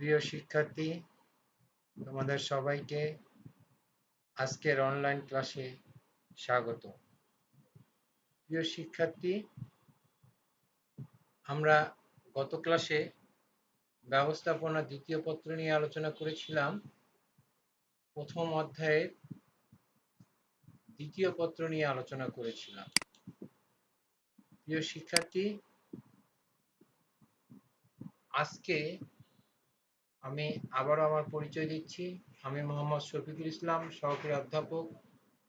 প্রিয় শিক্ষার্থী, তোমাদের সবাইকে আজকের অনলাইন ক্লাসে স্বাগত। প্রিয় শিক্ষার্থী, আমরা গত ক্লাসে ব্যবস্থাপনা দ্বিতীয় পত্র নিয়ে আলোচনা করেছিলাম। প্রথম অধ্যায়ের দ্বিতীয় পত্র নিয়ে আলোচনা করেছিলাম। প্রিয় শিক্ষার্থী, আজকে আমি আবারও আমার পরিচয় দিচ্ছি। আমি মোহাম্মদ শফিকুল ইসলাম, সহকারী অধ্যাপক,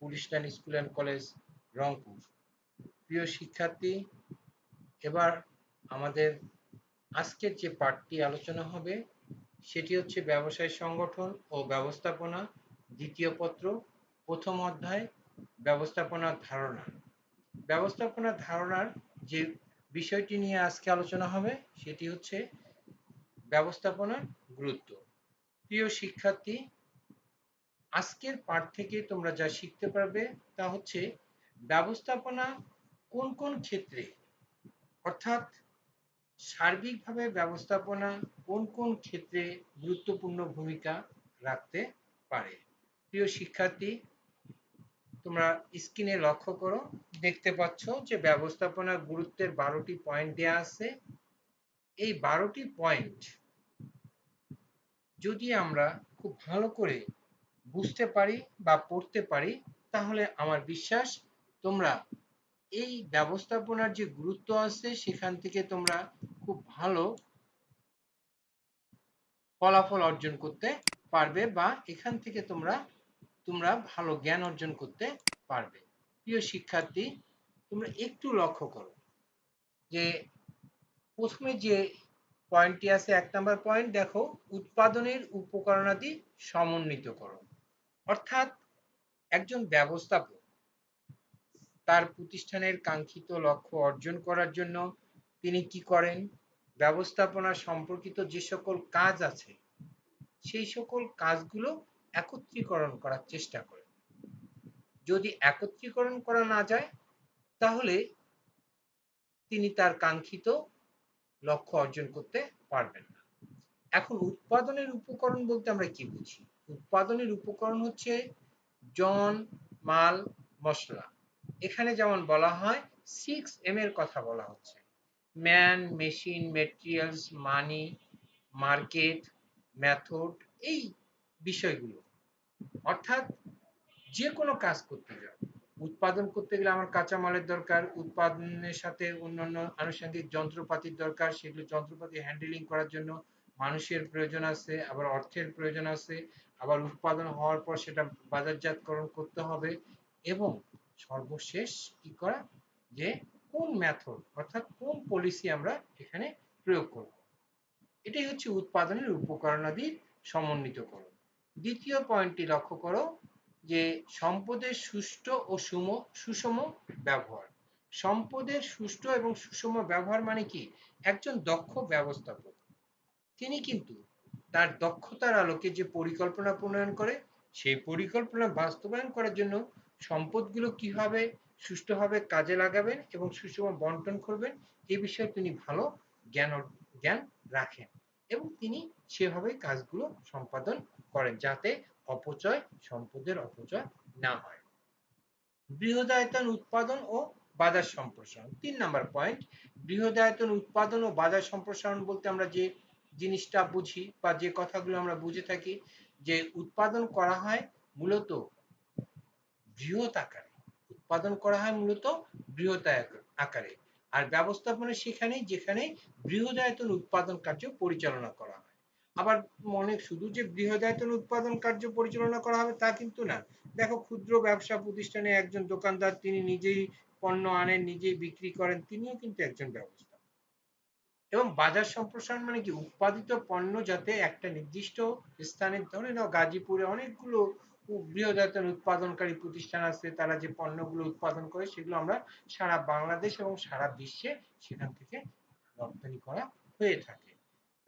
police line school and college, Rangpur. প্রিয় শিক্ষার্থী, এবার আমাদের আজকের যে পাঠটি আলোচনা হবে, সেটি হচ্ছে ব্যবসায় সংগঠন ও ব্যবস্থাপনা দ্বিতীয় পত্র, প্রথম অধ্যায় ব্যবস্থাপনার ধারণা। ব্যবস্থাপনার ধারণার যে বিষয়টি নিয়ে আজকে আলোচনা হবে, সেটি হচ্ছে ব্যবস্থাপনার গুরুত্ব। প্রিয় শিক্ষার্থী, আজকের পাঠ থেকে তোমরা যা শিখতে পারবে তা হচ্ছে ব্যবস্থাপনা কোন কোন ক্ষেত্রে? অর্থাৎ সার্বিকভাবে ব্যবস্থাপনা কোন কোন ক্ষেত্রে গুরুত্বপূর্ণ ভূমিকা রাখতে পারে? প্রিয় শিক্ষার্থী, তোমরা স্ক্রিনে লক্ষ্য করো, দেখতে পাচ্ছ যে ব্যবস্থাপনা গুরুত্বের বারোটি পয়েন্ট দেওয়া আছে। এই বারোটি পয়েন্ট যদি আমরা খুব ভালো করে বুঝতে পারি বা পড়তে পারি, তাহলে আমার বিশ্বাস তোমরা এই ব্যবস্থাপনার যে গুরুত্ব আছে, সেখান থেকে তোমরা খুব ভালো ফলাফল অর্জন করতে পারবে বা এখান থেকে তোমরা তোমরা ভালো জ্ঞান অর্জন করতে পারবে। প্রিয় শিক্ষার্থী, তোমরা একটু লক্ষ্য করো যে প্রথমে যে পয়েন্টটি আছে এক নাম্বার পয়েন্ট, দেখো উৎপাদনের উপকরণাদি সমন্বিত করো। অর্থাৎ একজন ব্যবস্থাপক তার প্রতিষ্ঠানের কাঙ্ক্ষিত লক্ষ্য অর্জন করার জন্য তিনি কি করেন? ব্যবস্থাপনা সম্পর্কিত যে সকল কাজ আছে, সেই সকল কাজগুলো একত্রীকরণ করার চেষ্টা করেন। যদি একত্রীকরণ করা না যায়, তাহলে তিনি তার কাঙ্ক্ষিত লক্ষ্য অর্জন করতে পারবেন না। এখন উৎপাদনের উপকরণ বলতে আমরা কি বুঝি? উৎপাদনের উপকরণ হচ্ছে জন, মাল, মশলা। এখানে যেমন বলা হয় সিক্স এম এর কথা বলা হচ্ছে। Man, machine, materials, money, market, method, এই বিষয়গুলো। অর্থাৎ যে কোনো কাজ করতে যাও। উৎপাদন করতে গেলে আমার কাঁচামালের দরকার, উৎপাদনের সাথে অন্যান্য আনুষঙ্গিক যন্ত্রপাতির দরকার, সেগুলো যন্ত্রপাতি হ্যান্ডেলিং করার জন্য মানুষের প্রয়োজন আছে, আবার অর্থের প্রয়োজন আছে, আবার উৎপাদন হওয়ার পর সেটা বাজারজাতকরণ করতে হবে এবং সর্বশেষ কি করা? যে কোন মেথড অর্থাৎ কোন পলিসি আমরা এখানে প্রয়োগ করব? এটাই হচ্ছে উৎপাদনের উপকরণাদির সমন্বিতকরণ। দ্বিতীয় পয়েন্টটি লক্ষ্য করো যে সম্পদের সুষ্ঠু ও সুম, সুষম ব্যবহার। সম্পদের সুষ্ঠু এবং সুষম ব্যবহার মানে কি? একজন দক্ষ ব্যবস্থাপক। তিনি কিন্তু তার দক্ষতার আলোকে যে পরিকল্পনা প্রণয়ন করে, সেই পরিকল্পনা বাস্তবায়ন করার জন্য সম্পদগুলো কীভাবে সুষ্ঠুভাবে কাজে লাগাবেন এবং সুষম বন্টন করবেন, এ বিষয়ে তিনি ভালো জ্ঞান জ্ঞান রাখেন এবং তিনি সেভাবে কাজগুলো সম্পাদন করেন যাতে অপচয়, সম্পদের অপচয় না হয়। বৃহদায়তন উৎপাদন ও বাজার সম্প্রসারণ। তিন নাম্বার পয়েন্ট বৃহদায়তন উৎপাদন ও বাজার সম্প্রসারণ বলতে আমরা যে জিনিসটা বুঝি বা যে কথাগুলো আমরা বুঝে থাকি, যে উৎপাদন করা হয় মূলত বৃহৎ আকারে। উৎপাদন করা হয় মূলত বৃহৎ আকারে। আর ব্যবস্থাপনা সেখানে যেখানে বৃহদায়তন উৎপাদন কার্য পরিচালনা করা হয়। আবার মনে, শুধু যে বৃহদায়তন উৎপাদন কার্য পরিচালনা করা হবে তা কিন্তু না। দেখো, ক্ষুদ্র ব্যবসা প্রতিষ্ঠানে একজন দোকানদার, তিনি নিজেই পণ্য আনেন, নিজেই বিক্রি করেন, তিনিও কিন্তু একজন ব্যবস্থা। এবং বাজার সম্প্রসারণ মানে কি? উৎপাদিত পণ্য যাতে একটা নির্দিষ্ট স্থানে, ধরে নাও গাজীপুরে অনেকগুলো বৃহদায়তন উৎপাদনকারী প্রতিষ্ঠান আছে, তারা যে পণ্যগুলো উৎপাদন করে, সেগুলো আমরা সারা বাংলাদেশ এবং সারা বিশ্বে সেখান থেকে রপ্তানি করা হয়ে থাকে।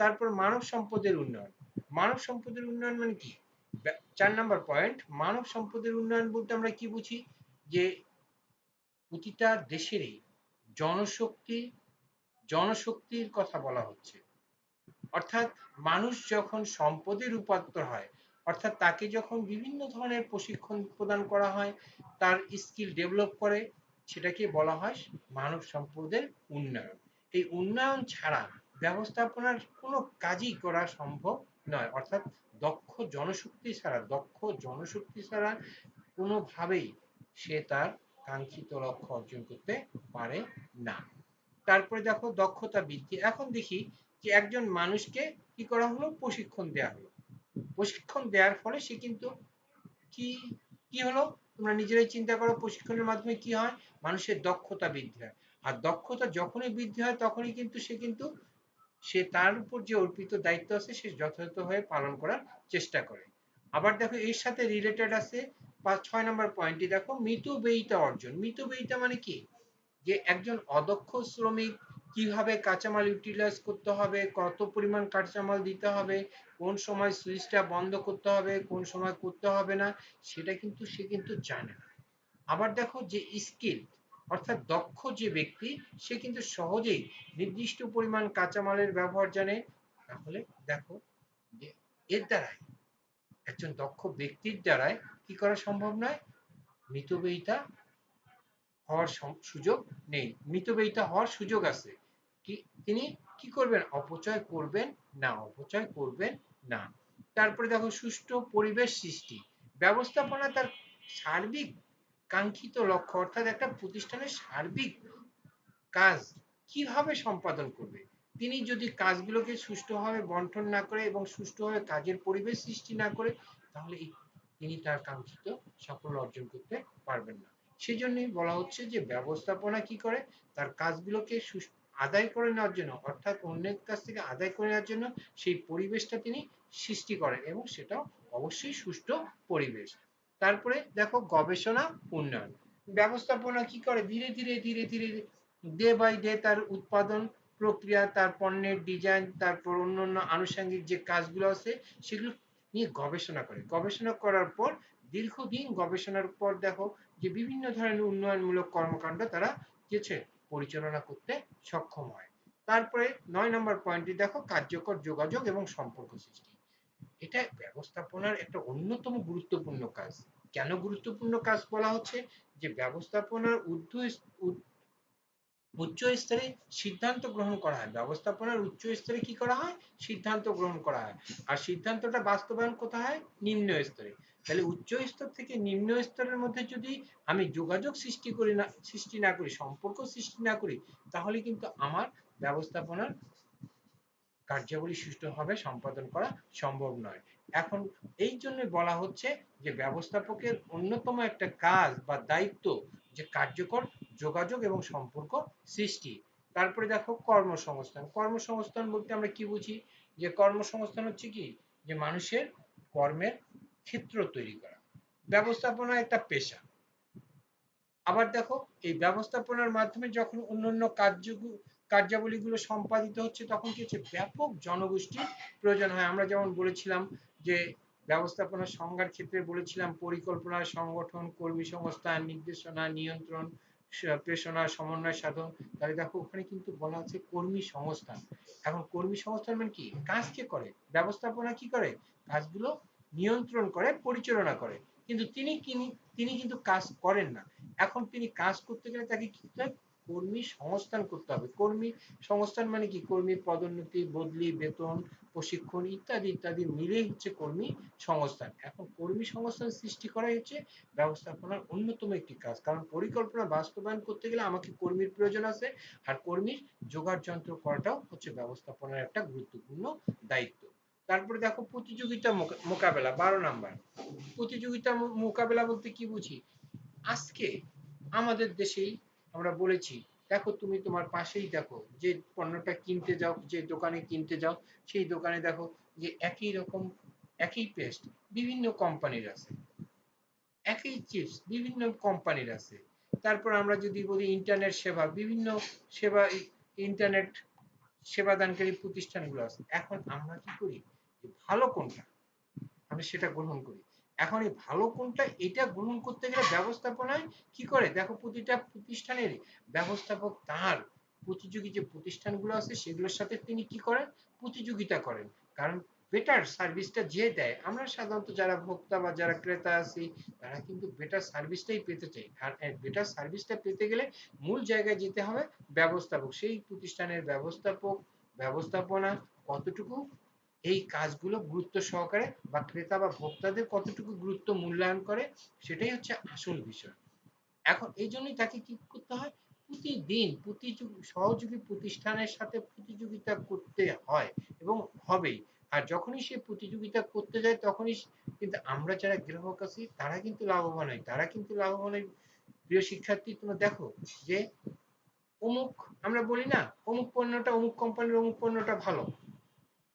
তারপর মানব সম্পদের উন্নয়ন। মানব সম্পদের উন্নয়ন মানে কি? চার নাম্বার পয়েন্ট মানব সম্পদের উন্নয়ন বলতে আমরা কি বুঝি? যে প্রতিটা দেশেরই জনশক্তি, জনশক্তির কথা বলা হচ্ছে। অর্থাৎ মানুষ যখন সম্পদে রূপান্তর হয়, অর্থাৎ তাকে যখন বিভিন্ন ধরনের প্রশিক্ষণ প্রদান করা হয়, তার স্কিল ডেভেলপ করে, সেটাকে বলা হয় মানব সম্পদের উন্নয়ন। এই উন্নয়ন ছাড়া ব্যবস্থাপনার কোনো কাজই করা সম্ভব নয়। অর্থাৎ দক্ষ জনশক্তি ছাড়া, দক্ষ জনশক্তি ছাড়া কোনোভাবেই সে তার কাঙ্ক্ষিত লক্ষ্য অর্জন করতে পারে না। তারপরে দেখো দক্ষতা বৃদ্ধি। এখন দেখি যে একজন মানুষকে কি করা হলো? প্রশিক্ষণ দেওয়া হলো। প্রশিক্ষণ দেওয়ার ফলে সে কিন্তু কি কি হলো? তোমরা নিজেরাই চিন্তা করো প্রশিক্ষণের মাধ্যমে কি হয়? মানুষের দক্ষতা বৃদ্ধি হয়। আর দক্ষতা যখনই বৃদ্ধি হয়, তখনই কিন্তু সে কিন্তু সে তার উপর যে অর্পিত দায়িত্ব আছে, সে যথাযথভাবে পালন করার চেষ্টা করে। আবার দেখো, এর সাথে রিলেটেড আছে, পাঁচ, ছয় নম্বর পয়েন্টটি দেখো ব্যয়িতা অর্জন। ব্যয়িতা মানে কি? যে একজন অদক্ষ শ্রমিক, কীভাবে কাঁচামাল ইউটিলাইজ করতে হবে, কত পরিমাণ কাঁচামাল দিতে হবে, কোন সময় সুইচটা বন্ধ করতে হবে, কোন সময় করতে হবে না, সেটা কিন্তু সে কিন্তু জানে না। আবার দেখো, যে স্কিল অর্থাৎ দক্ষ যে ব্যক্তি, সে কিন্তু সহজেই নির্দিষ্ট পরিমাণ কাঁচামালের ব্যবহার জানে। তাহলে দেখো যে এর দ্বারাই, একজন দক্ষ ব্যক্তির দ্বারাই কি করা সম্ভব নয়? মৃতব্যয়িতা হওয়ার সুযোগ নেই। মৃতব্যয়িতা হওয়ার সুযোগ আছে। কি, তিনি কি করবেন? অপচয় করবেন না, অপচয় করবেন না। তারপরে দেখো সুষ্ঠু পরিবেশ সৃষ্টি। ব্যবস্থাপনা তার সার্বিক কাঙ্ক্ষিত লক্ষ্য, অর্থাৎ একটা প্রতিষ্ঠানের সার্বিক কাজ কীভাবে সম্পাদন করবে? তিনি যদি কাজগুলোকে সুষ্ঠুভাবে বন্টন না করে এবং সুষ্ঠুভাবে কাজের পরিবেশ সৃষ্টি না করে, তাহলে তিনি তার কাঙ্ক্ষিত সাফল্য অর্জন করতে পারবেন না। সেই জন্যই বলা হচ্ছে যে, ব্যবস্থাপনা কি করে? তার কাজগুলোকে আদায় করে নেওয়ার জন্য, অর্থাৎ অন্যের কাছ থেকে আদায় করে নেওয়ার জন্য সেই পরিবেশটা তিনি সৃষ্টি করেন এবং সেটাও অবশ্যই সুষ্ঠু পরিবেশ। তারপরে দেখো গবেষণা, উন্নয়ন। ব্যবস্থাপনা কি করে? ধীরে ধীরে ধীরে ধীরে ডে বাই ডে তার উৎপাদন প্রক্রিয়া, তার পণ্যের ডিজাইন তারপর অন্যান্য আনুষঙ্গিক যে কাজগুলো আছে, সেগুলো নিয়ে গবেষণা করে। গবেষণা করার পর দীর্ঘদিন গবেষণার পর দেখো যে বিভিন্ন ধরনের উন্নয়নমূলক কর্মকাণ্ড তারা গেছে পরিচালনা করতে সক্ষম হয়। তারপরে নয় নম্বর পয়েন্টটি দেখো কার্যকর যোগাযোগ এবং সম্পর্ক সৃষ্টি। এটা ব্যবস্থাপনার একটা অন্যতম গুরুত্বপূর্ণ কাজ। কেন গুরুত্বপূর্ণ কাজ বলা হচ্ছে? যে ব্যবস্থাপনার উর্ধ্ব উচ্চ স্তরে সিদ্ধান্ত গ্রহণ করা হয়। ব্যবস্থাপনার উচ্চ স্তরে কি করা হয়? সিদ্ধান্ত গ্রহণ করা হয়। আর সিদ্ধান্তটা বাস্তবায়ন কোথায় হয়? নিম্ন স্তরে। তাহলে উচ্চ স্তর থেকে নিম্ন স্তরের মধ্যে যদি আমি যোগাযোগ সৃষ্টি করি না সৃষ্টি না করি, সম্পর্ক সৃষ্টি না করি, তাহলে কিন্তু আমার ব্যবস্থাপনার কার্যাবলী সুষ্ঠুভাবে সম্পাদন করা সম্ভব নয়। এখন এই জন্য বলা হচ্ছে যে ব্যবস্থাপকের অন্যতম একটা কাজ বা দায়িত্ব যে কার্যকর যোগাযোগ এবং সম্পর্ক সৃষ্টি। তারপরে দেখো কর্মসংস্থান। কর্মসংস্থান বলতে আমরা কি বুঝি? যে কর্মসংস্থান হচ্ছে কি? যে মানুষের কর্মের ক্ষেত্র তৈরি করা। ব্যবস্থাপনা একটা পেশা। আবার দেখো এই ব্যবস্থাপনার মাধ্যমে যখন অন্যান্য কার্য কার্যাবলীগুলো সম্পাদিত হচ্ছে, তখন কি হচ্ছে ব্যাপক জনগোষ্ঠীর প্রয়োজন হয়। আমরা যেমন বলেছিলাম যে ব্যবস্থাপনা সংজ্ঞার ক্ষেত্রে বলেছিলাম, পরিকল্পনা, সংগঠন, কর্মী সংস্থান নির্দেশনা, নিয়ন্ত্রণ, প্রেষণা, সমন্বয় সাধন। তাহলে দেখো, ওখানে কিন্তু বলা হচ্ছে কর্মী সংস্থান এখন কর্মী সংস্থান মানে কি? কাজ কে করে? ব্যবস্থাপনা কি করে? কাজগুলো নিয়ন্ত্রণ করে, পরিচালনা করে। কিন্তু তিনি তিনি কিন্তু কাজ করেন না। এখন তিনি কাজ করতে গেলে তাকে কি কর্মী সংস্থান করতে হবে। কর্মী সংস্থান মানে কি? কর্মীর পদোন্নতি, বদলি, বেতন, প্রশিক্ষণ ইত্যাদি ইত্যাদি মিলেই হচ্ছে কর্মী সংস্থান। এখন কর্মী সংস্থান সৃষ্টি করাই হচ্ছে ব্যবস্থাপনার অন্যতম একটি কাজ। কারণ পরিকল্পনা বাস্তবায়ন করতে গেলে আমাকে কর্মীর প্রয়োজন আছে আর কর্মীর যোগাড় যন্ত্র করাটাও হচ্ছে ব্যবস্থাপনার একটা গুরুত্বপূর্ণ দায়িত্ব। তারপরে দেখো প্রতিযোগিতা মোকাবেলা, বারো নাম্বার। প্রতিযোগিতা মোকাবেলা বলতে কি বুঝি? আজকে আমাদের দেশেই আমরা বলেছি, দেখো তুমি তোমার পাশেই দেখো যে পণ্যটা কিনতে যাও, যে দোকানে কিনতে যাও, সেই দোকানে দেখো যে একই রকম, একই পেস্ট বিভিন্ন কোম্পানির আছে। একই চিপস বিভিন্ন কোম্পানির আছে। তারপর আমরা যদি বলি ইন্টারনেট সেবা, বিভিন্ন সেবা ইন্টারনেট সেবাদানকারী প্রতিষ্ঠানগুলো আছে। এখন আমরা কি করি? ভালো কোনটা? আমি সেটা গ্রহণ করি। এখন এই ভালো কোনটা, এটা গ্রহণ করতে গেলে ব্যবস্থাপনায় কি করে? দেখো প্রতিটা প্রতিষ্ঠানের ব্যবস্থাপক তার প্রতিযোগী যে প্রতিষ্ঠানগুলো আছে সেগুলোর সাথে তিনি কি করেন? প্রতিযোগিতা করেন। কারণ বেটার সার্ভিসটা যে দেয়, আমরা সাধারণত যারা ভোক্তা বা যারা ক্রেতা আছি, তারা কিন্তু বেটার সার্ভিসটাই পেতে চাই। আর বেটার সার্ভিসটা পেতে গেলে মূল জায়গায় যেতে হবে ব্যবস্থাপক। সেই প্রতিষ্ঠানের ব্যবস্থাপক, ব্যবস্থাপনা কতটুকু এই কাজগুলো গুরুত্ব সহকারে বা ক্রেতা বা ভোক্তাদের কতটুকু গুরুত্ব মূল্যায়ন করে, সেটাই হচ্ছে আসল বিষয়। এখন এই জন্যই তাকে কি করতে হয়? প্রতিদিন প্রতিযোগী, সহযোগী প্রতিষ্ঠানের সাথে প্রতিযোগিতা করতে হয় এবং হবেই। আর যখনই সে প্রতিযোগিতা করতে যায়, তখনই কিন্তু আমরা যারা গ্রাহক আছি, তারা কিন্তু লাভবান হয়। তারা কিন্তু লাভবান হয়। প্রিয় শিক্ষার্থী, তোমরা দেখো যে অমুক, আমরা বলি না, অমুক পণ্যটা অমুক কোম্পানির অমুক পণ্যটা ভালো।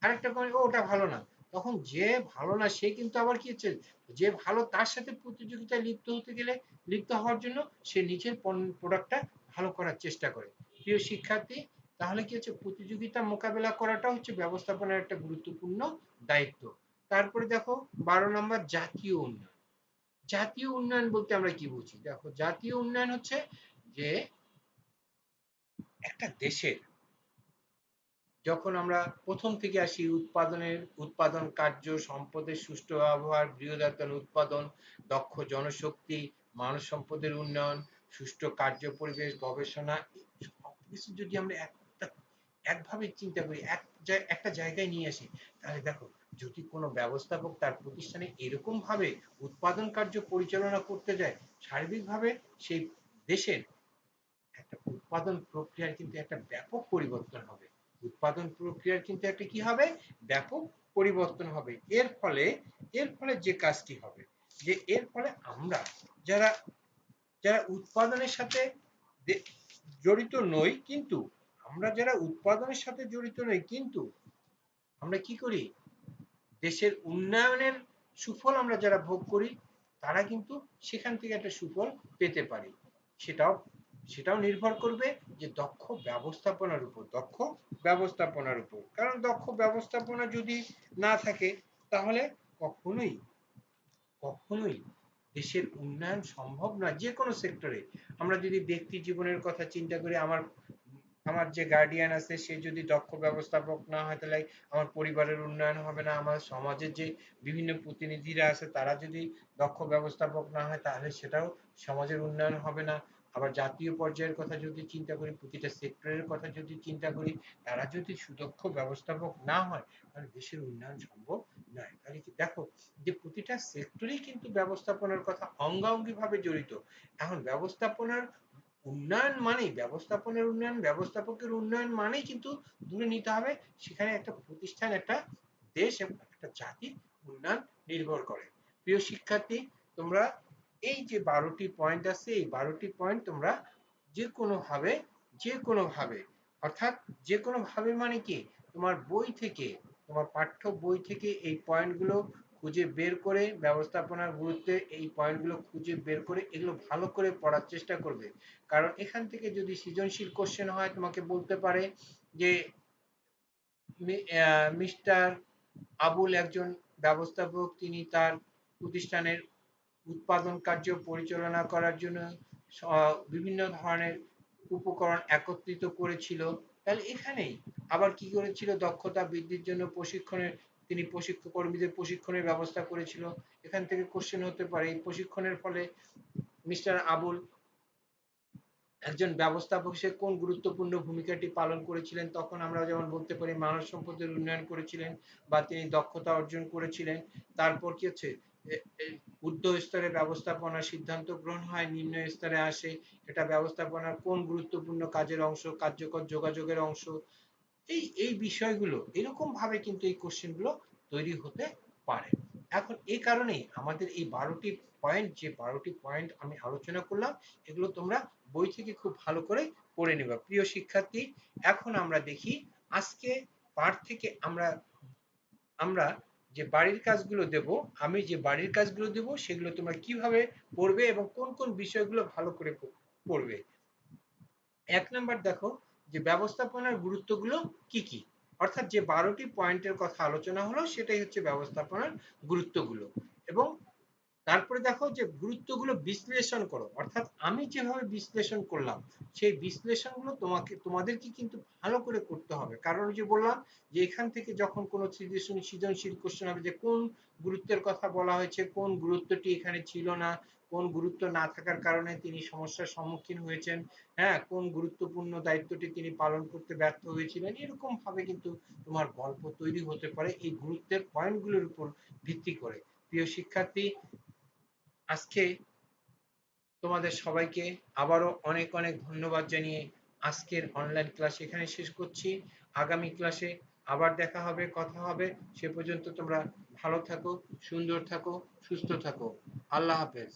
আরেকটা কোম্পানি ওটা ভালো না। তখন যে ভালো না, সে কিন্তু আবার কি হচ্ছে, যে ভালো তার সাথে প্রতিযোগিতায় লিপ্ত হতে গেলে, লিপ্ত হওয়ার জন্য সে নিজের প্রোডাক্টটা ভালো করার চেষ্টা করে। প্রিয় শিক্ষার্থী, তাহলে কি হচ্ছে, প্রতিযোগিতা মোকাবেলা করাটা হচ্ছে ব্যবস্থাপনার একটা গুরুত্বপূর্ণ দায়িত্ব। তারপরে দেখো, বারো নম্বর, জাতীয় উন্নয়ন। জাতীয় উন্নয়ন বলতে আমরা কি বুঝি? দেখো, জাতীয় উন্নয়ন হচ্ছে যে একটা দেশের যখন আমরা প্রথম থেকে আসি উৎপাদনের, উৎপাদন কার্য, সম্পদের সুষ্ঠু ব্যবহার, বৃহদায়তন উৎপাদন, দক্ষ জনশক্তি, মানব সম্পদের উন্নয়ন, সুষ্ঠু কার্য পরিবেশ, গবেষণা সবকিছু যদি আমরা একটা একভাবে চিন্তা করি, এক একটা জায়গায় নিয়ে আসি, তাহলে দেখো, যদি কোনো ব্যবস্থাপক তার প্রতিষ্ঠানে এরকম ভাবে উৎপাদন কার্য পরিচালনা করতে যায়, সার্বিকভাবে সেই দেশের একটা উৎপাদন প্রক্রিয়ার কিন্তু একটা ব্যাপক পরিবর্তন হবে। উৎপাদন প্রক্রিয়ার কিন্তু একটা কি হবে? ব্যাপক পরিবর্তন হবে। এর ফলে এর ফলে যে কাজটি হবে, যে এর ফলে আমরা যারা যারা উৎপাদনের সাথে জড়িত নই, কিন্তু আমরা যারা উৎপাদনের সাথে জড়িত নই, কিন্তু আমরা কি করি? দেশের উন্নয়নের সুফল আমরা যারা ভোগ করি, তারা কিন্তু সেখান থেকে একটা সুফল পেতে পারি। সেটাও সেটাও নির্ভর করবে যে দক্ষ ব্যবস্থাপনার উপর, দক্ষ ব্যবস্থাপনার উপর। কারণ দক্ষ ব্যবস্থাপনা যদি না থাকে, তাহলে কখনোই কখনোই দেশের উন্নয়ন সম্ভব না। যে কোনো সেক্টরে আমরা যদি ব্যক্তি জীবনের কথা চিন্তা করি, আমার আমার যে গার্ডিয়ান আছে, সে যদি দক্ষ ব্যবস্থাপক না হয়, তাহলে আমার পরিবারের উন্নয়ন হবে না। আমার সমাজের যে বিভিন্ন প্রতিনিধিরা আছে, তারা যদি দক্ষ ব্যবস্থাপক না হয়, তাহলে সেটাও সমাজের উন্নয়ন হবে না। আবার জাতীয় পর্যায়ের কথা যদি চিন্তা করি, প্রতিটা সেক্টরের কথা যদি চিন্তা করি, তারা যদি সুদক্ষ ব্যবস্থাপক না হয়, তাহলে দেশের উন্নয়ন সম্ভব নয়। তাহলে কি? দেখো, যে প্রতিটা সেক্টরেই কিন্তু ব্যবস্থাপনার কথা অঙ্গাঙ্গি ভাবে জড়িত। এখন ব্যবস্থাপনার উন্নয়ন মানেই, ব্যবস্থাপনার উন্নয়ন, ব্যবস্থাপকের উন্নয়ন মানেই কিন্তু দূরে নিতে হবে, সেখানে একটা প্রতিষ্ঠান, একটা দেশ একটা জাতির উন্নয়ন নির্ভর করে। প্রিয় শিক্ষার্থী, তোমরা এই যে বারোটি পয়েন্ট আছে, এই বারোটি পয়েন্ট তোমরা যে কোনো ভাবে যে কোনো ভাবে অর্থাৎ যে কোনো ভাবে মানে কি? তোমার বই থেকে, তোমার পাঠ্য বই থেকে এই পয়েন্টগুলো খুঁজে বের করে, ব্যবস্থাপনার গুরুত্বে এই পয়েন্টগুলো খুঁজে বের করে এগুলো ভালো করে পড়ার চেষ্টা করবে। কারণ এখান থেকে যদি সৃজনশীল কোশ্চেন হয়, তোমাকে বলতে পারে যে মিস্টার আবুল একজন ব্যবস্থাপক, তিনি তার প্রতিষ্ঠানের উৎপাদন কার্য পরিচালনা করার জন্য বিভিন্ন ধরনের উপকরণ একত্রিত করেছিল। তাহলে এখানেই আবার কি করেছিল? দক্ষতা বৃদ্ধির জন্য প্রশিক্ষণের, তিনি প্রশিক্ষক কর্মীদের প্রশিক্ষণের ব্যবস্থা করেছিল। এখান থেকে কোশ্চেন হতে পারে, এই প্রশিক্ষণের ফলে মিস্টার আবুল একজন ব্যবস্থাপক, সে কোন গুরুত্বপূর্ণ ভূমিকাটি পালন করেছিলেন? তখন আমরা যেমন বলতে পারি, মানব সম্পদের উন্নয়ন করেছিলেন বা তিনি দক্ষতা অর্জন করেছিলেন। তারপর কি হচ্ছে? ঊর্ধ্ব স্তরে ব্যবস্থাপনা সিদ্ধান্ত গ্রহণ হয়, নিম্ন স্তরে আসে। এটা ব্যবস্থাপনার কোন গুরুত্বপূর্ণ কাজের অংশ, কার্যকর যোগাযোগের অংশ? এই এই বিষয়গুলো এরকম ভাবে কিন্তু এই কোশ্চেনগুলো তৈরি হতে পারে। এখন এই কারণেই আমাদের এই বারোটি পয়েন্ট, যে বারোটি পয়েন্ট আমি আলোচনা করলাম, এগুলো তোমরা বই থেকে খুব ভালো করে পড়ে নেবে। প্রিয় শিক্ষার্থী, এখন আমরা দেখি আজকে পাঠ থেকে আমরা আমরা যে বাড়ির কাজগুলো দেব, আমি যে বাড়ির কাজগুলো দেব, সেগুলো তোমরা কীভাবে পড়বে এবং কোন কোন বিষয়গুলো ভালো করে পড়বে? এক নাম্বার দেখো, যে ব্যবস্থাপনার গুরুত্বগুলো কি কি? অর্থাৎ যে বারোটি পয়েন্টের কথা আলোচনা হলো, সেটাই হচ্ছে ব্যবস্থাপনার গুরুত্বগুলো। এবং তারপরে দেখো যে গুরুত্বগুলো বিশ্লেষণ করো। অর্থাৎ আমি যেভাবে বিশ্লেষণ করলাম, সেই বিশ্লেষণগুলো তোমাকে, তোমাদেরকে কিন্তু ভালো করে করতে হবে। কারণ যে বললাম যে এখান থেকে যখন কোনো সৃজনশীল সৃজনশীল কোশ্চেন হবে যে কোন গুরুত্বের কথা বলা হয়েছে, কোন গুরুত্বটি এখানে ছিল না, কোন গুরুত্ব না থাকার কারণে তিনি সমস্যার সম্মুখীন হয়েছেন হ্যাঁ কোন গুরুত্বপূর্ণ দায়িত্বটি তিনি পালন করতে ব্যর্থ হয়েছিলেন এরকম ভাবে কিন্তু তোমার গল্প তৈরি হতে পারে এই গুরুত্বের পয়েন্টগুলোর উপর ভিত্তি করে। প্রিয় শিক্ষার্থী আজকে তোমাদের সবাইকে আবারও অনেক অনেক ধন্যবাদ জানিয়ে আজকের অনলাইন ক্লাস এখানে শেষ করছি। আগামী ক্লাসে আবার দেখা হবে, কথা হবে। সে পর্যন্ত তোমরা ভালো থাকো, সুন্দর থাকো, সুস্থ থাকো। আল্লাহ হাফেজ।